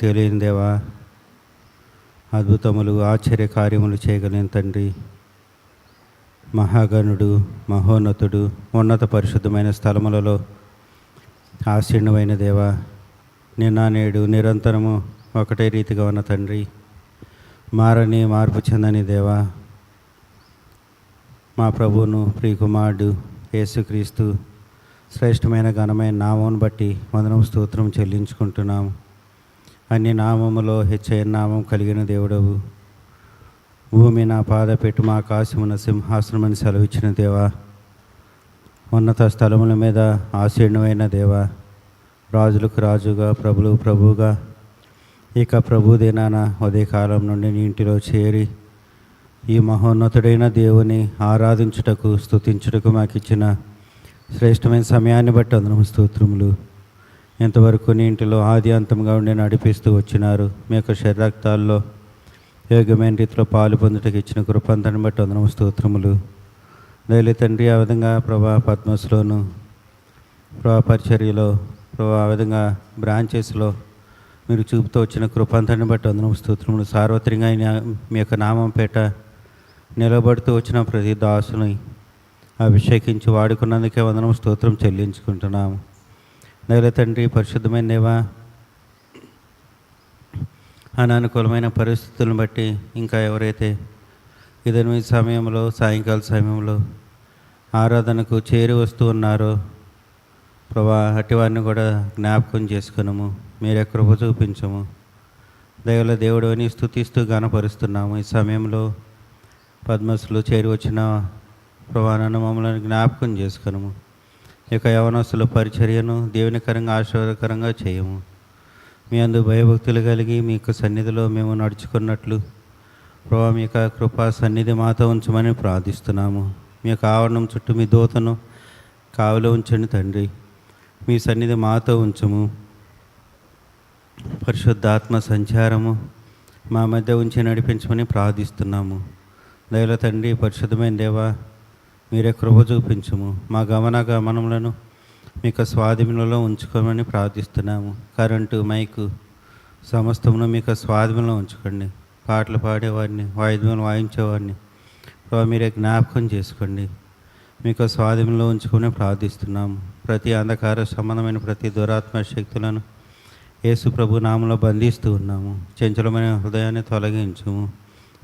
తెలియని దేవా అద్భుతములు ఆశ్చర్య కార్యములు చేయగలిగిన తండ్రి మహాగణుడు మహోన్నతుడు ఉన్నత పరిశుద్ధమైన స్థలములలో ఆశీర్ణమైన దేవా నిన్న నేడు నిరంతరము ఒకటే రీతిగా ఉన్న తండ్రి మారని మార్పు చెందని దేవా మా ప్రభువును ప్రియకుమారుడు యేసుక్రీస్తు శ్రేష్టమైన ఘనమైన నామం బట్టి వందనం స్తోత్రం చెల్లించుకుంటున్నాము. అన్ని నామములో హెచ్చైన నామం కలిగిన దేవుడవు. భూమి నా పాద పెట్టు మా ఆకాశమున సింహాసనమని సెలవిచ్చిన దేవా. ఉన్నత స్థలముల మీద ఆశీర్ణమైన దేవా. రాజులకు రాజుగా ప్రభులు ప్రభువుగా ఇక ప్రభు దినాన ఉదయకాలం నుండి నీ ఇంటిలో చేరి ఈ మహోన్నతుడైన దేవుని ఆరాధించుటకు స్తుతించుటకు మాకు ఇచ్చిన శ్రేష్టమైన సమయాన్ని బట్టి అందరం స్తోత్రములు. ఇంతవరకు నీ ఇంటిలో ఆది అంతంగా ఉండి నడిపిస్తూ వచ్చినారు? మీ యొక్క శరీరక్తాల్లో యోగ్యమైన రీతిలో పాలు పొందుటకు ఇచ్చిన కృపంతని బట్టి వందనం స్తోత్రములు. దయలి తండ్రి ఆ విధంగా ప్రభా పద్మస్లోను ప్రభా పరిచర్యలో ప్రభా ఆ విధంగా బ్రాంచెస్లో మీరు చూపుతూ వచ్చిన కృపంతని బట్టి వందనం స్తోత్రములు. సార్వత్రికంగా మీ యొక్క నామం పేట నిలబడుతూ వచ్చిన ప్రతి దాసుని అభిషేకించి వాడుకున్నందుకే వందనం స్తోత్రం చెల్లించుకుంటున్నాము. నేల తండ్రి పరిశుద్ధమైన దేవా అనానుకూలమైన పరిస్థితులను బట్టి ఇంకా ఎవరైతే ఇదమి సమయంలో సాయంకాల సమయంలో ఆరాధనకు చేరి వస్తూ ఉన్నారో ప్రభా అటివారిని కూడా జ్ఞాపకం చేసుకునము. మీరే కృప చూపించము. దయల దేవుడు అని స్థుతిస్తూ గనపరుస్తున్నాము ఈ సమయంలో పద్మసులు చేరి వచ్చిన ప్రభానాన్ని మమ్మల్ని జ్ఞాపకం చేసుకునము. యొక్క యవనస్తుల పరిచర్యను దేవునికరంగా ఆశీర్వాదకరంగా చేయము. మీ అందు భయభక్తులు కలిగి మీ యొక్క సన్నిధిలో మేము నడుచుకున్నట్లు ప్రభా మీ యొక్క కృపా సన్నిధి మాతో ఉంచమని ప్రార్థిస్తున్నాము. మీ యొక్క ఆవరణం చుట్టూ మీ దూతను కావలో ఉంచండి తండ్రి. మీ సన్నిధి మాతో ఉంచము. పరిశుద్ధాత్మ సంచారము మా మధ్య ఉంచి నడిపించమని ప్రార్థిస్తున్నాము. దయల తండ్రి పరిశుద్ధమైన దేవా మీరే కృప చూపించము. మా గమన గమనములను మీకు స్వాధీనంలో ఉంచుకోమని ప్రార్థిస్తున్నాము. కరెంటు మైకు సమస్తమును మీకు స్వాధీనంలో ఉంచుకోండి. పాటలు పాడేవాడిని వాయిద్యం వాయించేవాడిని ప్రభా మీరే జ్ఞాపకం చేసుకోండి. మీకు స్వాధీనంలో ఉంచుకొని ప్రార్థిస్తున్నాము. ప్రతి అంధకార సంబంధమైన ప్రతి దురాత్మ శక్తులను యేసు ప్రభు నామంలో బంధిస్తూ ఉన్నాము. చంచలమైన హృదయాన్ని తొలగించుము.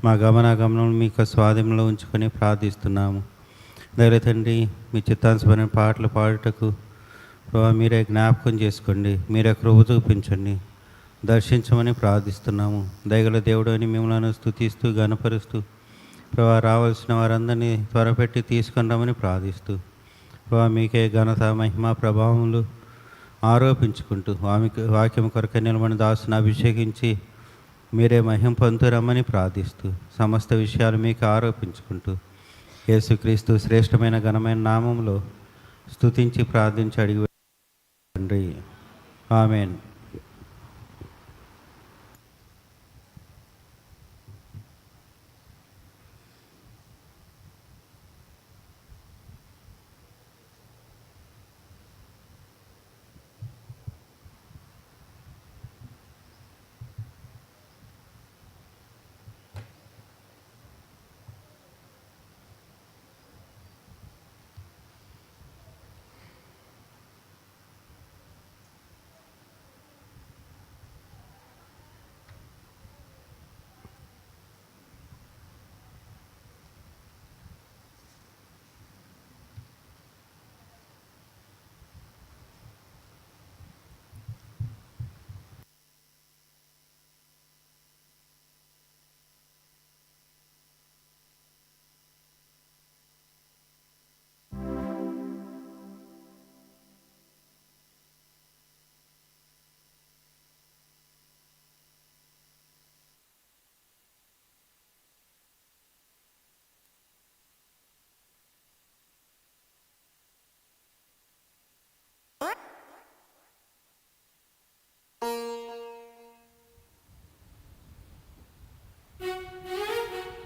మా గమనాగమనం మీకు స్వాధీనంలో ఉంచుకొని ప్రార్థిస్తున్నాము. దగ్గర తండ్రి మీ చిత్తాంశమైన పాటలు పాడుటకు ప్రభా మీరే జ్ఞాపకం చేసుకోండి మీరే కృప చూపించండి దర్శించమని ప్రార్థిస్తున్నాము. దయగల దేవుడు అని మిమ్మల్ని స్థుతిస్తూ గనపరుస్తూ ప్రభా రావాల్సిన వారందరినీ త్వరపెట్టి తీసుకుని రమ్మని ప్రార్థిస్తూ ప్రభా మీకే ఘనత మహిమ ప్రభావములు ఆరోపించుకుంటూ వామికి వాక్యం కొరక నిలబడి దాసును అభిషేకించి మీరే మహిం పొందురమ్మని ప్రార్థిస్తూ సమస్త విషయాలు మీకు ఆరోపించుకుంటూ యేసుక్రీస్తు శ్రేష్టమైన ఘనమైన నామంలో స్తుతించి ప్రార్థించి అడిగి తండ్రి. ఆమెన్.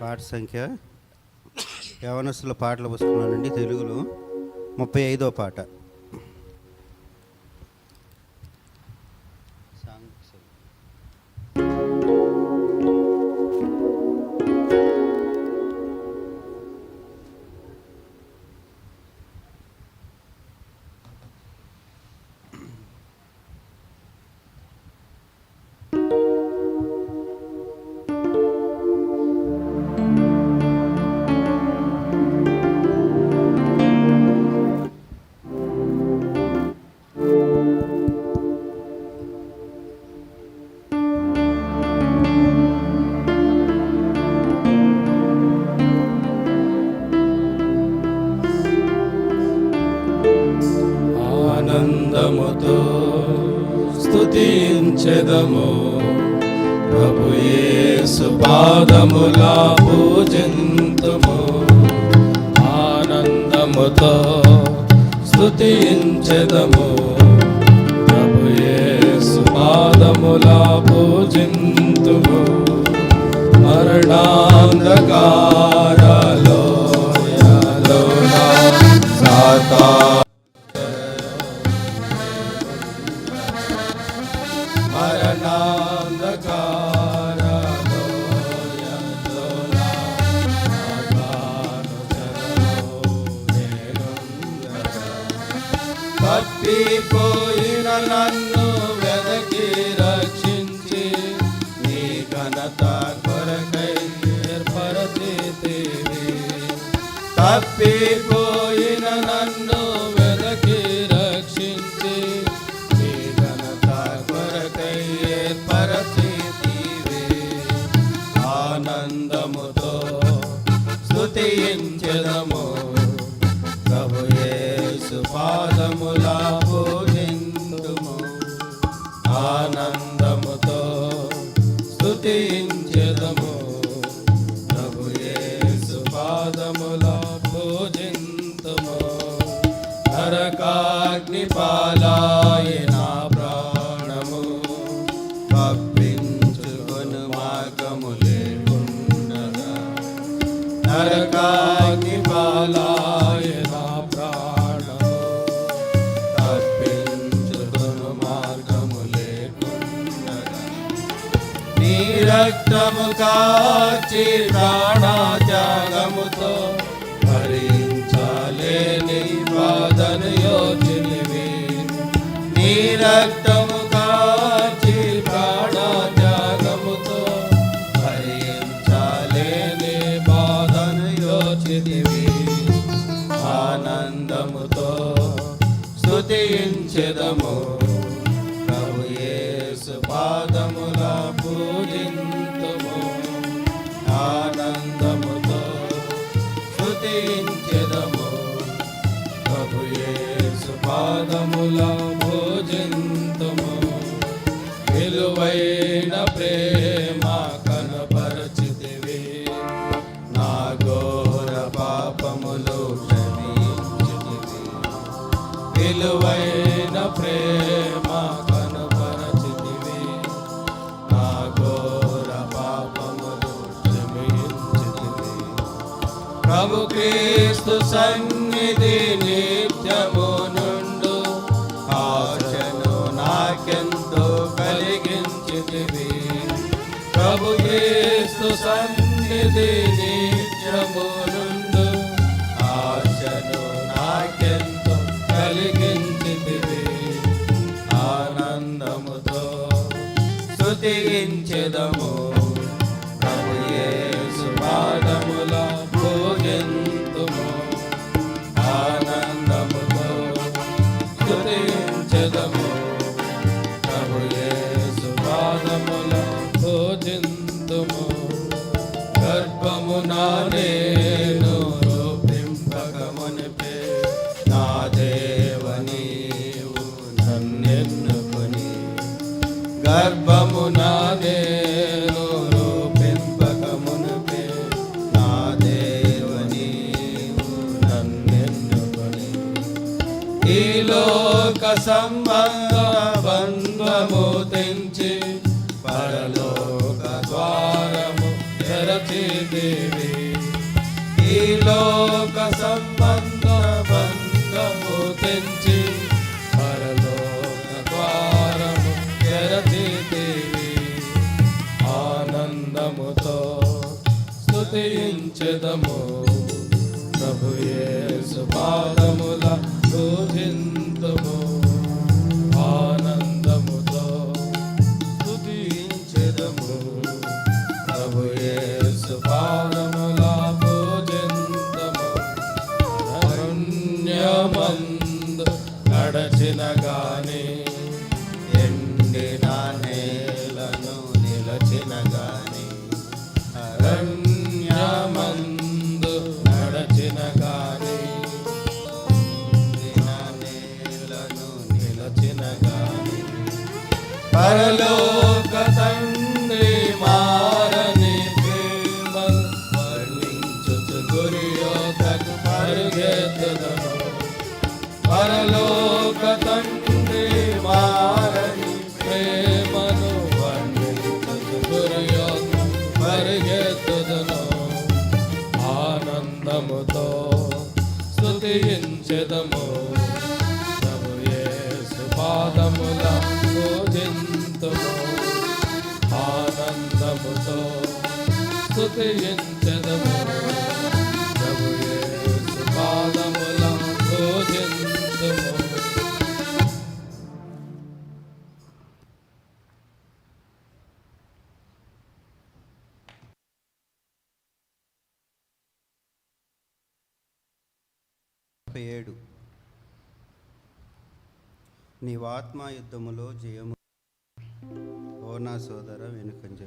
పాట సంఖ్య యవనస్తుల పాటలు పుస్తకంలోనండి తెలుగులో ముప్పై ఐదో పాట. ఆనందముతో స్థుతించెదము ప్రభు సుపాదములా పాదముల పూజింతుము. మరణాంధకారలో సాతా people. నరకాగ్నిపాలాయ నా ప్రాణము కప్పించుకొను మార్గము లేకుండగా. నరకాగ్నిపాలాయ నా ప్రాణము తప్పించుకొను మార్గము లేకుండగా. నీ రక్తము కాచి ప్రాణత్యాగముతో రక్తము కాచి ప్రాణత్యాగముతో భరించాలేని బాధను యోచితివి. ఆనందముతో స్తుతించెదము. ప్రభు యేసు పాదముల పూజింతుము. ఆనందముతో స్తుతించెదము. ప్రభు యేసు పాదముల విలువైన ప్రేమ కనపరచితివి. నా ఘోర పాపములు క్షమించితివి. విలువైన ప్రేమ కనపరచితివి. నా ఘోర పాపములు క్షమించితివి. ప్రభు క్రీస్తు సన్నిధి క్రీస్తు సన్నిధి నిత్యము బంధము తెంచి పరలోక ద్వారము తెరచిదేవి ఈ లోక సంబంధ బంధము తెంచి పరలోక ద్వారము తెరచిదేవి ఆనందముతో స్తుతించదము. ప్రభు యేసు పరిగెత్తుదును. ఆనందముతో స్థుతించదము ప్రభు యేసు పాదముల పూజింతుము ఆనందముతో స్థుతించ నీవాత్మ యుద్ధములో జయము. ఓ నా సోదర వెనుకంజ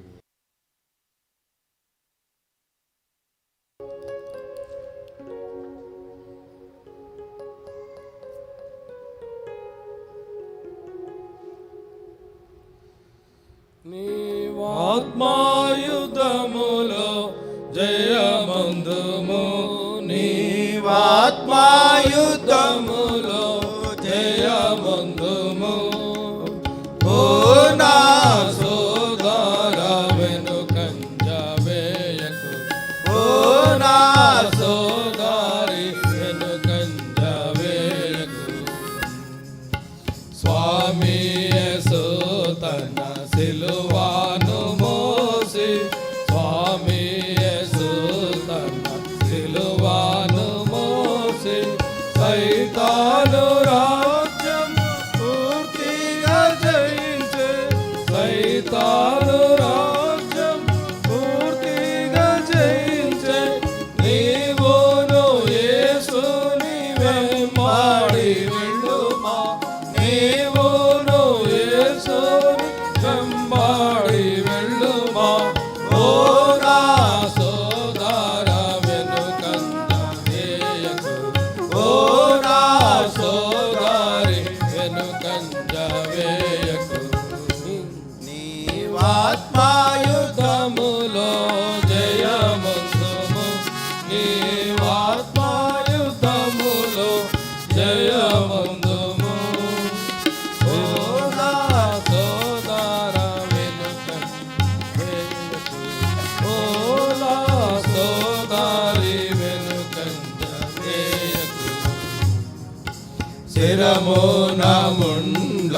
స్థిరము నముండ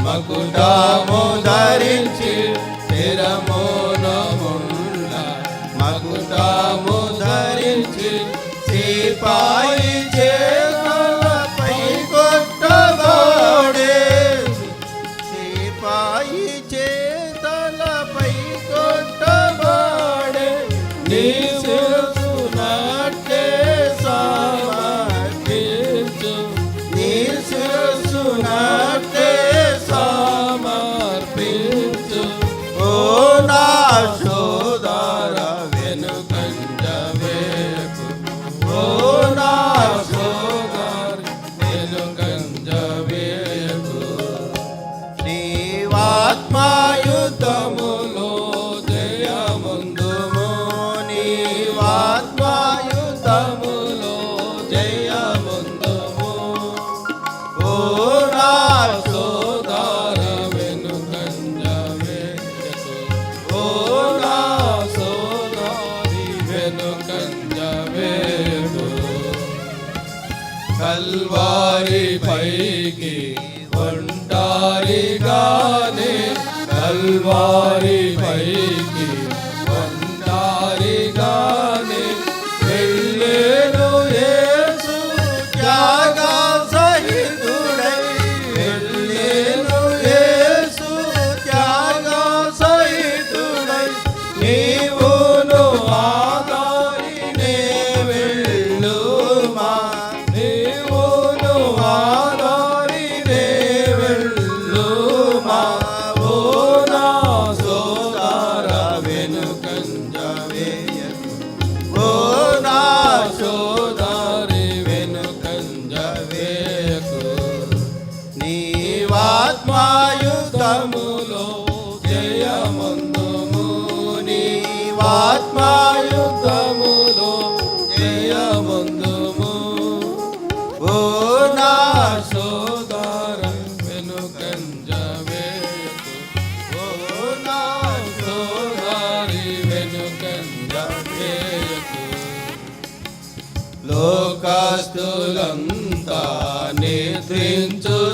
మకుటాము ధరించి స్థిరము నముండ మకుటాము ధరించి శ్రీపాయి கல்வாரி பைகி கொண்டாரிகானே கல்வாரி பைகி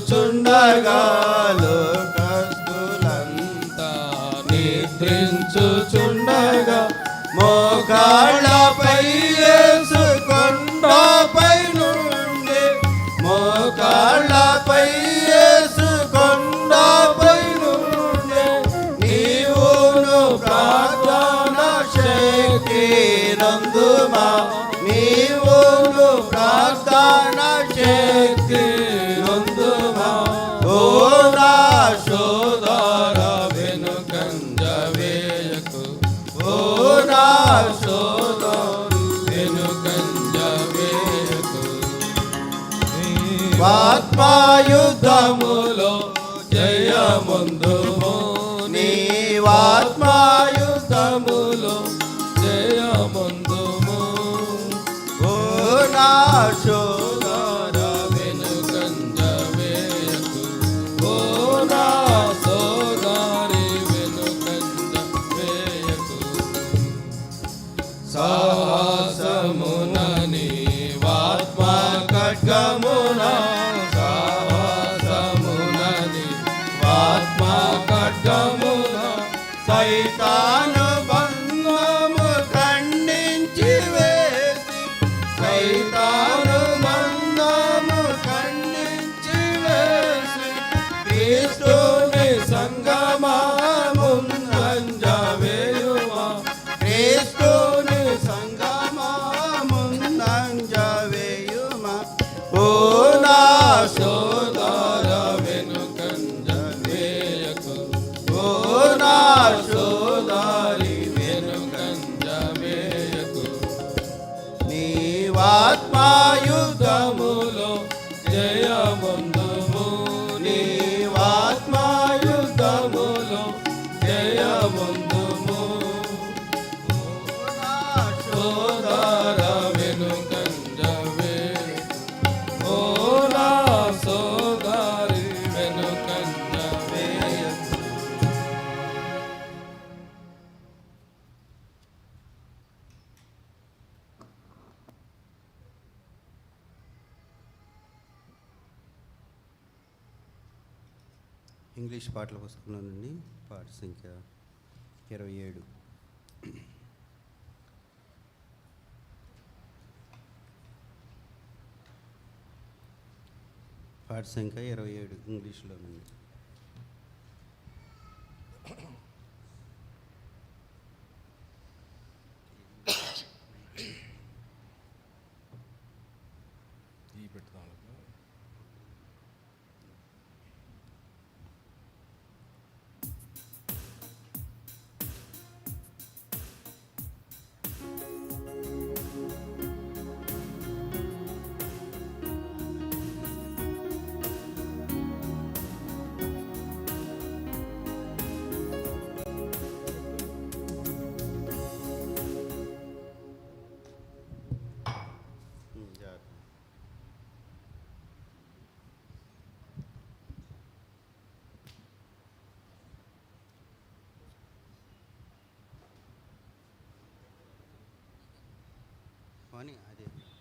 నిద్రించుచుండగా నిద్రించుచుండగా మోకాళ్ళపై వాత్మాయుధములో జయముందుము. నీవాత్మాయుధములో జయముందుము. ఓ నాశో Come ஆயுத పాయింట్ సంఖ్య ఇరవై ఏడు. పాఠ సంఖ్య ఇరవై ఏడు ఇంగ్లీష్లో ఉంది. 你还得。